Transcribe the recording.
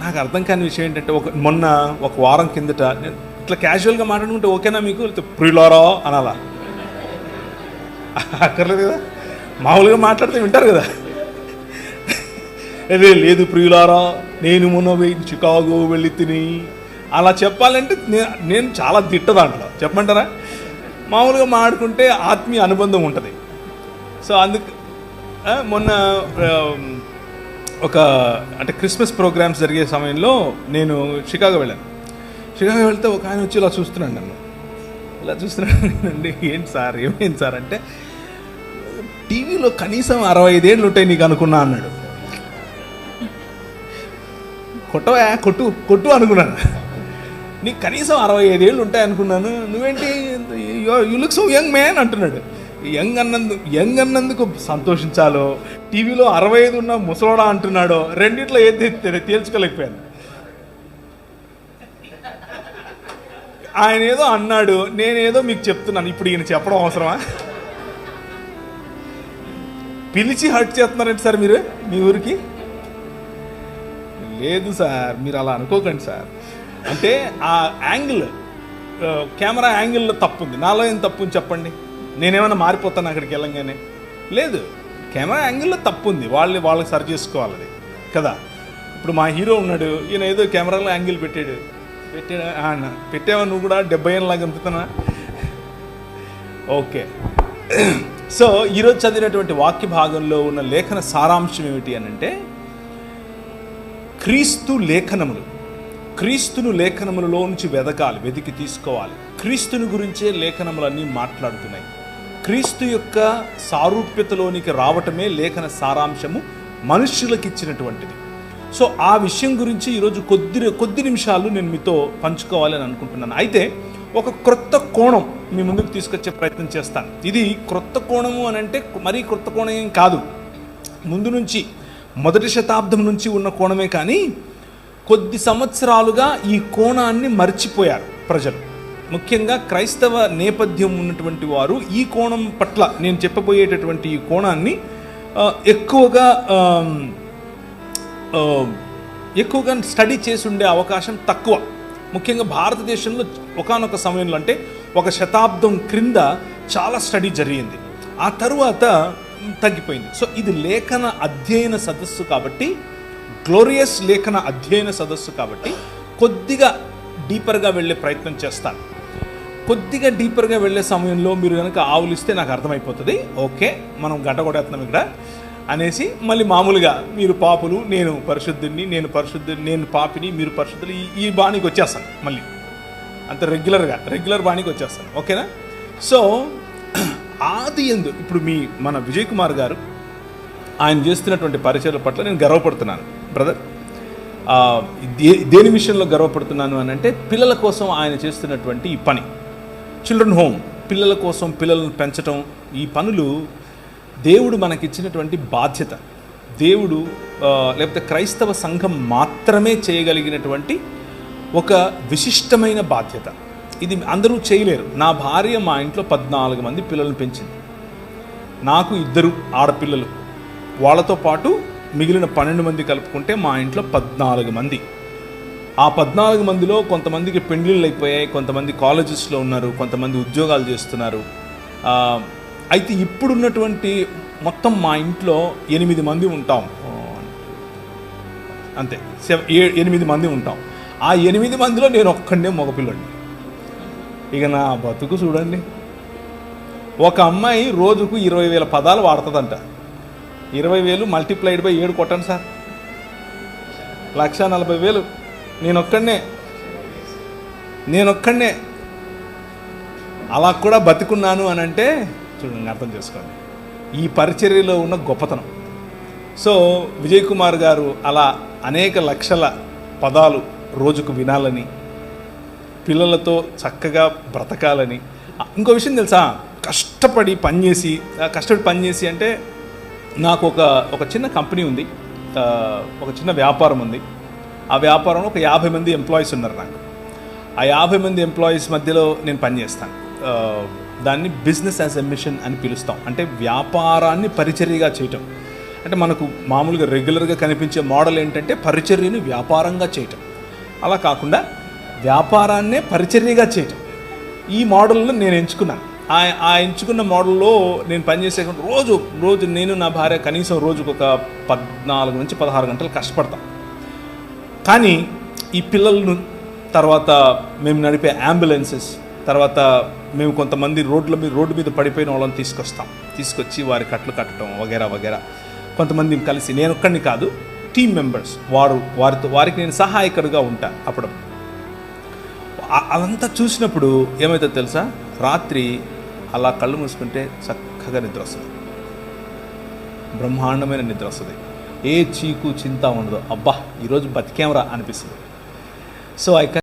నాకు అర్థం కాని విషయం ఏంటంటే ఒక మొన్న ఒక వారం కిందట నేను ఇట్లా క్యాజువల్గా మాట్లాడుకుంటే ఓకేనా మీకు? ప్రియులారా అనాలా? అక్కర్లేదు కదా. మామూలుగా మాట్లాడితే వింటారు కదా. అదే లేదు ప్రియులారా నేను మొన్న చికాగో వెళ్ళి తిని అలా చెప్పాలంటే నేను చాలా దిట్ట దాంట్లో చెప్పమంటారా? మామూలుగా మాడుకుంటే ఆత్మీయ అనుబంధం ఉంటుంది. సో అందుకు మొన్న ఒక అంటే క్రిస్మస్ ప్రోగ్రామ్స్ జరిగే సమయంలో నేను షికాగో వెళ్ళాను. షికాగో వెళ్తే ఒక ఆయన వచ్చి ఇలా చూస్తున్నాడు నన్ను. ఇలా చూస్తున్నాడు అండి ఏంటి సార్ ఏమైంది సార్? అంటే టీవీలో కనీసం అరవై ఐదేళ్ళు ఉంటాయి నీకు అనుకున్నా అన్నాడు. కొట్టవా? కొట్టు కొట్టు అనుకున్నాను. నీకు కనీసం అరవై ఐదేళ్ళు ఉంటాయి అనుకున్నాను. నువ్వేంటి? You look so young man అంటున్నాడు. యంగ్ అన్నందు యంగ్ అన్నందుకు సంతోషించాలో? టీవీలో అరవై ఐదు ఉన్న ముసలోడా అంటున్నాడో? రెండిట్లో ఏది తేల్చుకోలేకపోయాను. ఆయన ఏదో అన్నాడు నేనేదో మీకు చెప్తున్నాను. ఇప్పుడు ఈయన చెప్పడం అవసరమా? పిలిచి హర్ట్ చేస్తున్నారంటే సార్ మీరు? మీ ఊరికి? లేదు సార్ మీరు అలా అనుకోకండి సార్. అంటే ఆ యాంగిల్ కెమెరా యాంగిల్లో తప్పు ఉంది నాలో ఏం తప్పు ఉంది చెప్పండి? నేనేమైనా మారిపోతాను అక్కడికి వెళ్ళంగానే? లేదు కెమెరా యాంగిల్లో తప్పు ఉంది వాళ్ళు వాళ్ళకి సరి చేసుకోవాలి అది. కదా? ఇప్పుడు మా హీరో ఉన్నాడు ఈయన ఏదో కెమెరాలో యాంగిల్ పెట్టాడు. పెట్టాడు? పెట్టావా నువ్వు కూడా? డెబ్బై ఏళ్ళలాగా అమ్ముతున్నా ఓకే. సో ఈరోజు చదివినటువంటి వాక్య భాగంలో ఉన్న లేఖన సారాంశం ఏమిటి అని అంటే క్రీస్తు లేఖనములు. క్రీస్తును లేఖనములలో నుంచి వెదకాలి వెతికి తీసుకోవాలి. క్రీస్తుని గురించే లేఖనములన్నీ మాట్లాడుతున్నాయి. క్రీస్తు యొక్క సారూప్యతలోనికి రావటమే లేఖన సారాంశము మనుష్యులకు ఇచ్చినటువంటిది సో ఆ విషయం గురించి ఈరోజు కొద్ది కొద్ది నిమిషాలు నేను మీతో పంచుకోవాలని అనుకుంటున్నాను. అయితే ఒక క్రొత్త కోణం మీ ముందుకు తీసుకొచ్చే ప్రయత్నం చేస్తాను. ఇది క్రొత్త కోణము అని అంటే మరీ క్రొత్త కోణం ఏం కాదు. ముందు నుంచి మొదటి శతాబ్దం నుంచి ఉన్న కోణమే కానీ కొద్ది సంవత్సరాలుగా ఈ కోణాన్ని మర్చిపోయారు ప్రజలు. ముఖ్యంగా క్రైస్తవ నేపథ్యం ఉన్నటువంటి వారు ఈ కోణం పట్ల నేను చెప్పబోయేటటువంటి ఈ కోణాన్ని ఎక్కువగా ఎక్కువగా స్టడీ చేసి ఉండే అవకాశం తక్కువ. ముఖ్యంగా భారతదేశంలో ఒకానొక సమయంలో అంటే ఒక శతాబ్దం క్రింద చాలా స్టడీ జరిగింది. ఆ తరువాత తగ్గిపోయింది. సో ఇది లేఖన అధ్యయన సదస్సు కాబట్టి గ్లోరియస్ లేఖన అధ్యయన సదస్సు కాబట్టి కొద్దిగా డీపర్గా వెళ్ళే ప్రయత్నం చేస్తాను. కొద్దిగా డీపర్గా వెళ్ళే సమయంలో మీరు కనుక ఆవులిస్తే నాకు అర్థమైపోతుంది. ఓకే మనం గంట కొట్టేస్తున్నాం ఇక్కడ. అనేసి మళ్ళీ మామూలుగా మీరు పాపులు నేను పరిశుద్ధుడిని నేను పరిశుద్ధుని నేను పాపిని మీరు పరిశుద్ధులు ఈ బాణికి వచ్చేస్తాను మళ్ళీ. అంత రెగ్యులర్గా రెగ్యులర్ బాణికి వచ్చేస్తాను. ఓకేనా? సో ఆది ఎందు ఇప్పుడు మీ మన విజయ్ కుమార్ గారు ఆయన చేస్తున్నటువంటి పరిచయాల పట్ల నేను గర్వపడుతున్నాను. బ్రదర్ దేని విషయంలో గర్వపడుతున్నాను అని అంటే పిల్లల కోసం ఆయన చేస్తున్నటువంటి ఈ పని. చిల్డ్రన్ హోమ్ పిల్లల కోసం పిల్లలను పెంచటం ఈ పనులు దేవుడు మనకిచ్చినటువంటి బాధ్యత. దేవుడు లేకపోతే క్రైస్తవ సంఘం మాత్రమే చేయగలిగినటువంటి ఒక విశిష్టమైన బాధ్యత. ఇది అందరూ చేయలేరు. నా భార్య మా ఇంట్లో పద్నాలుగు మంది పిల్లలను పెంచింది. నాకు ఇద్దరు ఆడపిల్లలు. వాళ్ళతో పాటు మిగిలిన పన్నెండు మంది కలుపుకుంటే మా ఇంట్లో పద్నాలుగు మంది. ఆ పద్నాలుగు మందిలో కొంతమందికి పెండ్లిళ్ళు అయిపోయాయి కొంతమంది కాలేజెస్లో ఉన్నారు కొంతమంది ఉద్యోగాలు చేస్తున్నారు. అయితే ఇప్పుడున్నటువంటి మొత్తం మా ఇంట్లో ఎనిమిది మంది ఉంటాం. అంతే సెవ ఏ ఎనిమిది మంది ఉంటాం. ఆ ఎనిమిది మందిలో నేను ఒక్కడే మగపిల్లండి ఇక నా బతుకు చూడండి. ఒక అమ్మాయి రోజుకు ఇరవై వేల పదాలు వాడుతుందంట. ఇరవై వేలు మల్టిప్లైడ్ బై ఏడు కొట్టండి సార్. లక్ష నలభై వేలు నేనొక్కడనే. నేనొక్కడనే. అలా కూడా బతికున్నాను అని అంటే చూడండి అర్థం చేసుకోండి ఈ పరిచర్యలో ఉన్న గొప్పతనం. సో విజయ్ కుమార్ గారు అలా అనేక లక్షల పదాలు రోజుకు వినాలని పిల్లలతో చక్కగా బ్రతకాలని. ఇంకో విషయం తెలుసా? కష్టపడి పనిచేసి కష్టపడి పనిచేసి అంటే నాకు ఒక ఒక చిన్న కంపెనీ ఉంది. ఒక చిన్న వ్యాపారం ఉంది. ఆ వ్యాపారంలో ఒక యాభై మంది ఎంప్లాయీస్ ఉన్నారు నాకు. ఆ యాభై మంది ఎంప్లాయీస్ మధ్యలో నేను పనిచేస్తాను. దాన్ని బిజినెస్ యాజ్ ఎ మిషన్ అని పిలుస్తాం. అంటే వ్యాపారాన్ని పరిచర్యగా చేయటం. అంటే మనకు మామూలుగా రెగ్యులర్గా కనిపించే మోడల్ ఏంటంటే పరిచర్యను వ్యాపారంగా చేయటం. అలా కాకుండా వ్యాపారాన్నే పరిచర్యగా చేయటం. ఈ మోడల్ను నేను ఎంచుకున్నాను. ఆ ఆ ఎంచుకున్న మోడల్లో నేను పనిచేసే రోజు రోజు నేను నా భార్య కనీసం రోజుకు ఒక పద్నాలుగు నుంచి పదహారు గంటలు కష్టపడతాం. కానీ ఈ పిల్లలను తర్వాత మేము నడిపే అంబులెన్సెస్ తర్వాత మేము కొంతమంది రోడ్ల మీద రోడ్డు మీద పడిపోయిన వాళ్ళని తీసుకొస్తాం. తీసుకొచ్చి వారి కట్లు కట్టడం వగేరా వగేరా. కొంతమంది కలిసి నేను ఒక్కడిని కాదు టీం మెంబర్స్ వారు వారితో వారికి నేను సహాయకుడిగా ఉంటాను అప్పుడు. అదంతా చూసినప్పుడు ఏమవుతుందో తెలుసా? రాత్రి అలా కళ్ళు మూసుకుంటే చక్కగా నిద్ర వస్తుంది. బ్రహ్మాండమైన నిద్ర వస్తుంది. ఏ చీకు చింత ఉండదు. అబ్బా! ఈరోజు బతికేమరా అనిపిస్తుంది. So I